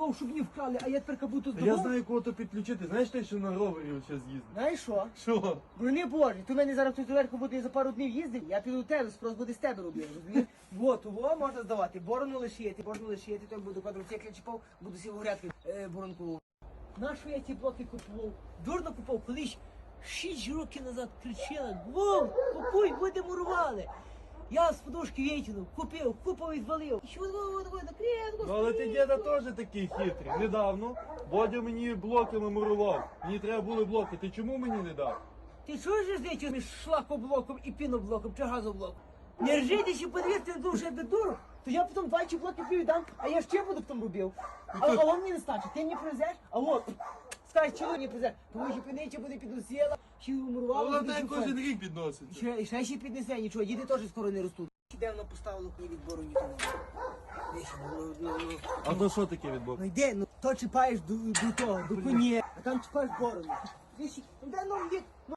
будував, щоб не вкрали, а я тепер буду Я здобув. знаю, кого то підключити. Знаєш той, що на ровері зараз їздить? Знаєш що? Що? Брони Божі, ти в мене зараз тут верху буде за пару днів їздив, я піду до тебе, спрос буде з тебе робити, розумієш? Вот, того можна здавати, борону лишити, борону лишити, то буду квадроцикл чіпав, буду сів у грядки е, боронку. Нащо я ті блоки купував? Дурно купував, колись шість років назад кричала, Вов, купуй, буде мурували. Я з подушки витягнув, купив, купив і звалив. Що воно такое накрепко? Ну але ти діда теж такий хитрий. Недавно Бодя мені блоками мурував. Мені треба були блоки. Ти чому мені не дав? Ти чуєш різницю між шлакоблоком і піноблоком чи газоблоком? Не ржитися, подивіться, дуже я дуру, то я потім два чи блоки віддам, а я ще буду потім робив. А, а он мені не стачить, ти мені привезеш, а от, скажеш, чого не привезеш, тому що піниця буде підусіла, ще умурувала. Вона буде так кожен рік підноситься. Ще, ще ще піднесе нічого, діти теж скоро не ростуть. Де воно поставило ні відбору, ні того. Десь, ну, ну, ну. А то що таке відбор? Ну йди, ну то чіпаєш до, до того, до коні, а там чіпаєш борону. Ну де ну є, ну